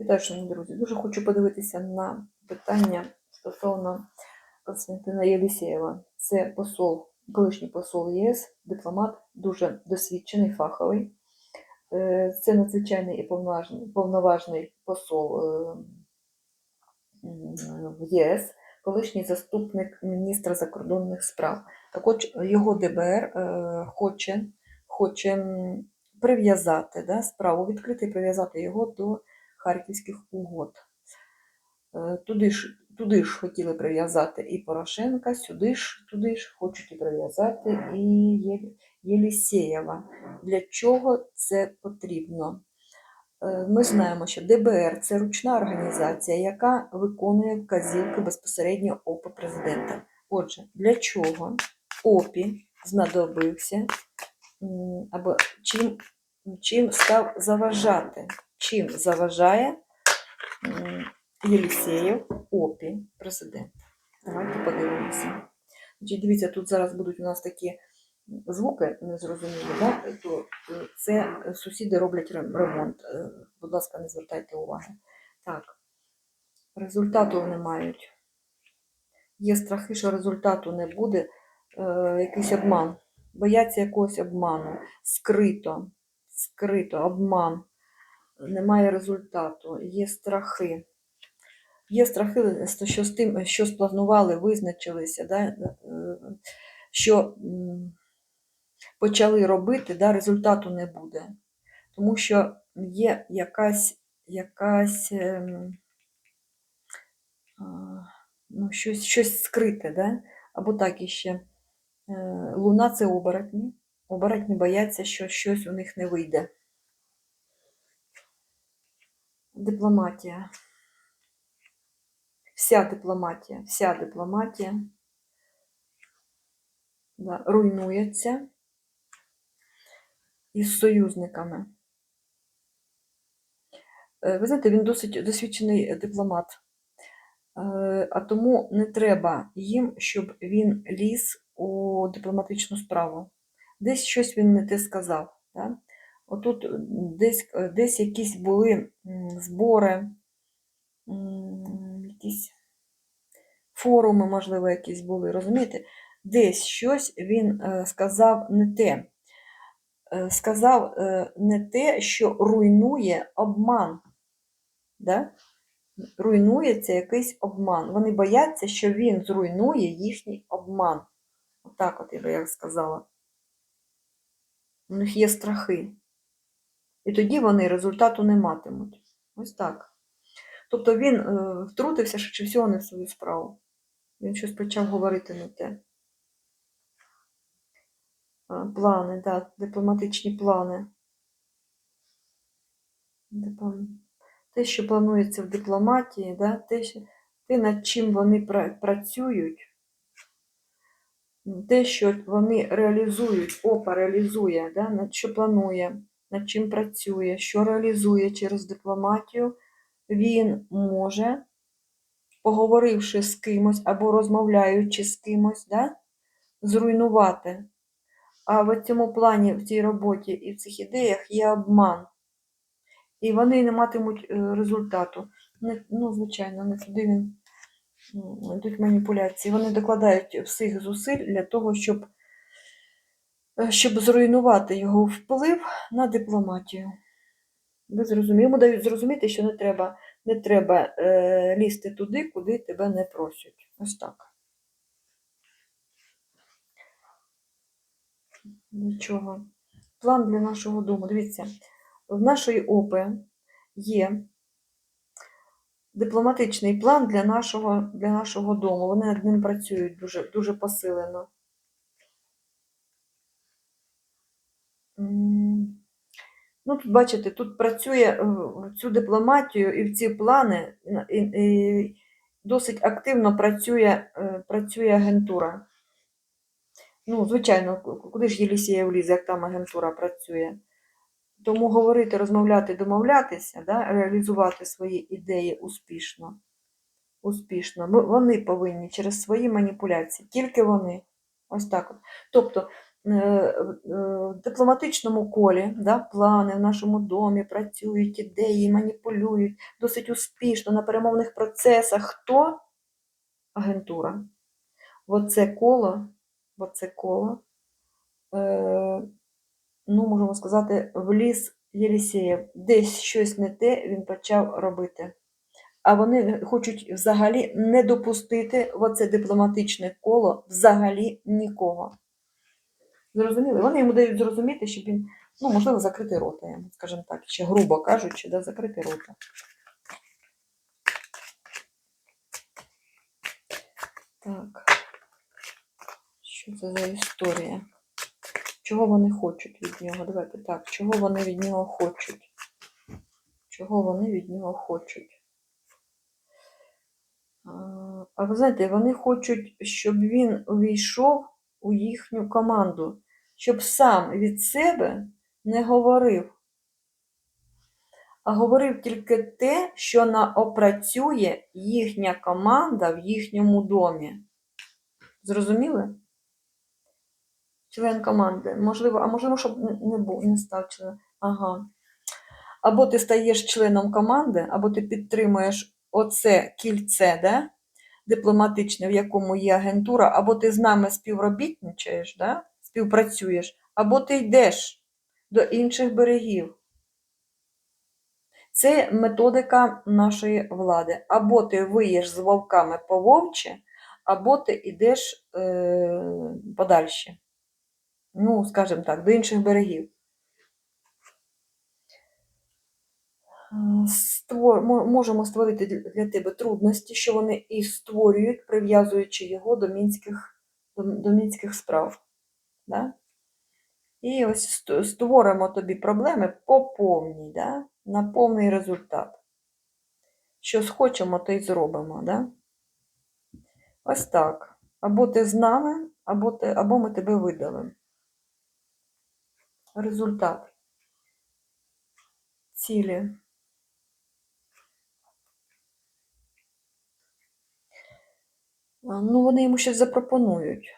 Вітаю, шановні друзі. Дуже хочу подивитися на питання стосовно Константина Єлісєєва. Це посол, колишній посол ЄС, дипломат, дуже досвідчений, фаховий. Е, Це надзвичайний і повноважний, посол е, в ЄС, колишній заступник міністра закордонних справ. Так от його ДБР е, хоче, хоче прив'язати да, справу, відкрити і прив'язати його до Харківських угод. Е, Туди ж, туди ж хотіли прив'язати і Порошенка, сюди ж, туди ж хочуть і прив'язати і Єлісєєва. Для чого це потрібно? Е, Ми знаємо, що ДБР це ручна організація, яка виконує вказівки безпосередньо ОПи президента. Отже, для чого ОПі знадобився або чим, чим став заважати? Чим заважає м, Єлісєєв ОПі президент? Давайте подивимося. Дивіться, тут зараз будуть у нас такі звуки незрозумілі, да? то е, це сусіди роблять ремонт. Е, Будь ласка, не звертайте уваги. Так, результату не мають. Є страхи, що результату не буде. Е, якийсь обман. Бояться якогось обману. Скрито. Скрито, обман. Немає результату. Є страхи. Є страхи, що з тим, що спланували, визначилися, да, е, що почали робити, да, результату не буде. Тому що є якась, якась ем, ну, щось, щось скрите, да? або так іще. Е, Луна це оборотні. Оборотні бояться, що щось у них не вийде. Дипломатія. Вся дипломатія, вся дипломатія да, руйнується із союзниками. Е, Ви знаєте, він досить досвідчений дипломат. Е, А тому не треба їм, щоб він ліз у дипломатичну справу. Десь щось він не те сказав. Да? Отут десь, е, десь якісь були збори, якісь форуми, можливо, якісь були, розумієте? Десь щось він е, сказав не те. Е, Сказав е, не те, що руйнує обман. Да? руйнується якийсь обман. Вони бояться, що він зруйнує їхній обман. Отак от я би як сказала. У них є страхи. І тоді вони результату не матимуть. Ось так. Тобто він е, втрутився швидше всього не в свою справу. Він щось почав говорити не те. Плани, да, дипломатичні плани. Те, що планується в дипломатії, да, те, що, те, над чим вони працюють, те, що вони реалізують, ОПА реалізує, да, що планує, над чим працює, що реалізує через дипломатію, він може, поговоривши з кимось або розмовляючи з кимось, да, зруйнувати. А в цьому плані, в цій роботі і в цих ідеях є обман. І вони не матимуть е, результату. Ну, звичайно, не туди він йдуть маніпуляції. Вони докладають всіх зусиль для того, щоб, щоб зруйнувати його вплив на дипломатію. Ви зрозуміли? Йому дають зрозуміти, що не треба, не треба е, лізти туди, куди тебе не просять. Ось так. Нічого. План для нашого дому. Дивіться, в нашої ОПи є дипломатичний план для нашого, для нашого дому. Вони над ним працюють дуже, дуже посилено. Ну, бачите, тут працює е, цю дипломатію і в ці плани і, і досить активно працює, е, працює агентура. Ну, звичайно, куди ж Єлісія влізе, як там агентура працює. Тому говорити, розмовляти, домовлятися, да, реалізувати свої ідеї успішно. Успішно. Вони повинні через свої маніпуляції, тільки вони. Ось так от. Тобто в дипломатичному колі, да, плани в нашому домі працюють, ідеї, маніпулюють досить успішно на перемовних процесах. Хто? Агентура. Оце коло, оце коло, е, ну, можемо сказати, в ліс Єлісєєв. Десь щось не те він почав робити. А вони хочуть взагалі не допустити в оце дипломатичне коло взагалі нікого. Зрозуміли? Вони йому дають зрозуміти, щоб він, ну, можливо, закрити рота, скажімо так, ще грубо кажучи, да, закрити рота. Так. Що це за історія? Чого вони хочуть від нього? Давайте так, чого вони від нього хочуть? Чого вони від нього хочуть? А ви знаєте, вони хочуть, щоб він увійшов у їхню команду, щоб сам від себе не говорив, а говорив тільки те, що наопрацює їхня команда в їхньому домі. Зрозуміли? Член команди. Можливо, а можливо, щоб не- був, не став членом. Ага. Або ти стаєш членом команди, або ти підтримуєш оце кільце, да? дипломатичне, в якому є агентура, або ти з нами співробітничаєш, да? Співпрацюєш, або ти йдеш до інших берегів. Це методика нашої влади. Або ти виєш з вовками по вовче, або ти йдеш е, подальше. Ну, скажімо так, до інших берегів. Створ... Можемо створити для тебе трудності, що вони і створюють, прив'язуючи його до мінських, до, до мінських справ. Да? І ось створимо тобі проблеми по повній, да? на повний результат. Що схочемо, то й зробимо. Да? Ось так. Або ти з нами, або, ти, або ми тебе видалимо. Результат. Цілі. Ну, вони йому щось запропонують.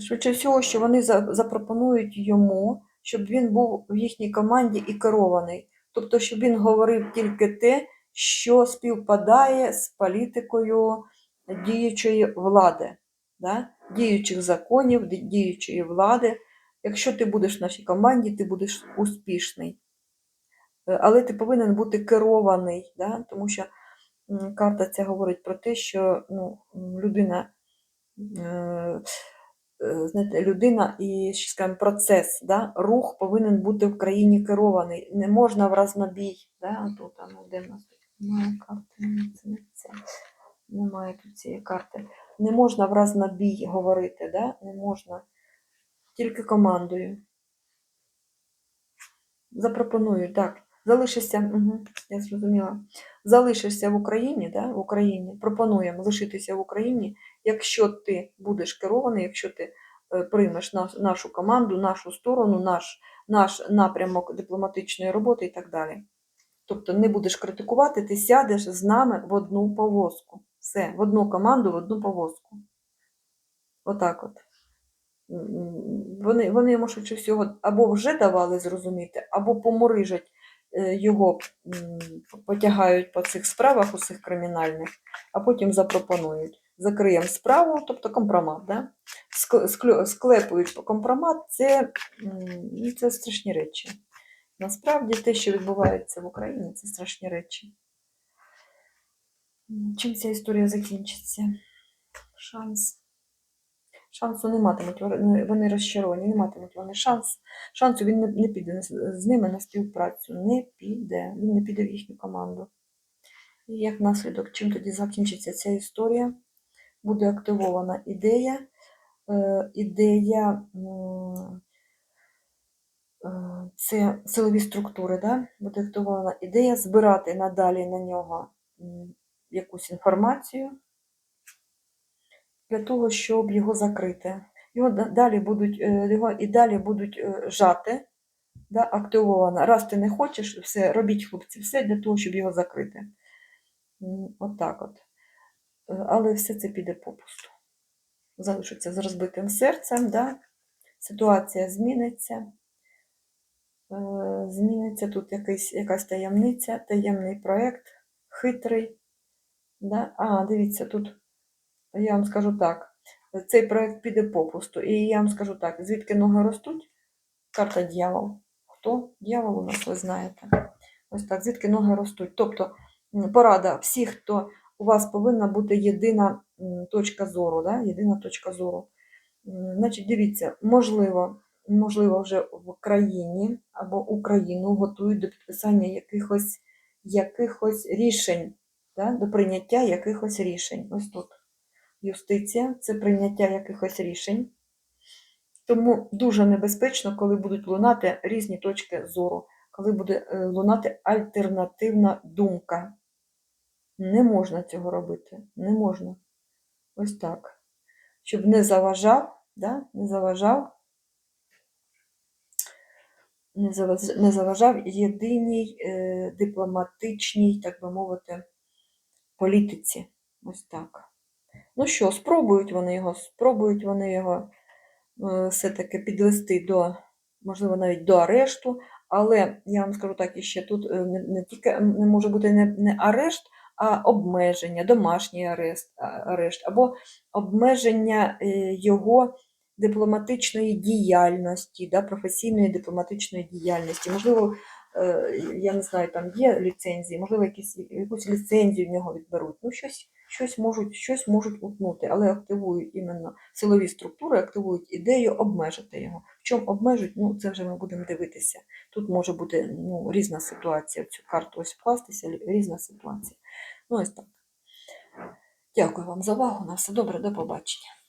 Швидше всього, що вони запропонують йому, щоб він був в їхній команді і керований. Тобто, щоб він говорив тільки те, що співпадає з політикою діючої влади, да? діючих законів, діючої влади. Якщо ти будеш в нашій команді, ти будеш успішний. Е, Але ти повинен бути керований, да? тому що карта ця говорить про те, що ну, людина, е, знаєте, людина і ще скажімо, процес, да? рух повинен бути в країні керований. Не можна в разнобій. Да? Тут, ну, де в нас немає карти, це не це. Немає тут цієї карти. Не можна в разнобій говорити, да? не можна. Тільки командою. Запропоную, так. Залишишся, угу, я зрозуміла. Залишишся в Україні, да, в Україні. Пропонуємо лишитися в Україні, якщо ти будеш керований, якщо ти е, приймеш нашу команду, нашу сторону, наш, наш напрямок дипломатичної роботи і так далі. Тобто не будеш критикувати, ти сядеш з нами в одну повозку. Все, в одну команду, в одну повозку. Отак от. Вони, вони швидше всього або вже давали зрозуміти, або поморижать його, потягають по цих справах, усіх кримінальних, а потім запропонують. Закриємо справу, тобто компромат. Да? Склепують по компромат, це, це страшні речі. Насправді те, що відбувається в Україні, це страшні речі. Чим ця історія закінчиться? Шанс. Шансу не матимуть, вони- вони розчаровані, не матимуть вони шанс. Шансу він не, не піде з ними на співпрацю. Не піде. Він не піде в їхню команду. І як наслідок, чим тоді закінчиться ця історія? Буде активована ідея. Е, ідея е, це силові структури, да? буде активована ідея збирати надалі на нього якусь інформацію для того, щоб його закрити. Його далі будуть, е, його і далі будуть е, жати, да, активовано. Раз ти не хочеш, все, робіть хлопці, все для того, щоб його закрити. М, От от. Е, Але все це піде попусту. Залишиться з розбитим серцем, да? ситуація зміниться. Зміниться тут якийсь, якась таємниця, таємний проєкт, хитрий. Да? А, дивіться, тут я вам скажу так. Цей проєкт піде попусту. І я вам скажу так, звідки ноги ростуть? Карта дьявол. Хто? Дьявол у нас, ви знаєте. Ось так, звідки ноги ростуть. Тобто порада всіх, хто у вас повинна бути єдина точка зору. Да? Єдина точка зору. Значить, дивіться, можливо, можливо, вже в країні або Україну готують до підписання якихось, якихось рішень, да? до прийняття якихось рішень. Ось тут. Юстиція це прийняття якихось рішень. Тому дуже небезпечно, коли будуть лунати різні точки зору, коли буде е, лунати альтернативна думка. Не можна цього робити. Не можна. Ось так. Щоб не заважав, да? не заважав, не заваж- не заважав єдиній е, дипломатичній, так би мовити, політиці. Ось так. Ну що, спробують вони його, спробують вони його е, все-таки підвести до, можливо, навіть до арешту. Але я вам скажу так, іще тут е, не, не тільки не може бути не, не арешт, а обмеження, домашній арест, арешт, або обмеження е, його дипломатичної діяльності, да, професійної дипломатичної діяльності. Можливо, я не знаю, там є ліцензії, можливо, якісь, якусь ліцензію в нього відберуть. Ну, щось, щось, можуть, щось можуть утнути, але активують іменно силові структури, активують ідею обмежити його. В чому обмежують, ну це вже ми будемо дивитися. Тут може бути ну, різна ситуація. В цю карту ось вкластися, різна ситуація. Ну, ось так. Дякую вам за увагу. На все добре, до побачення.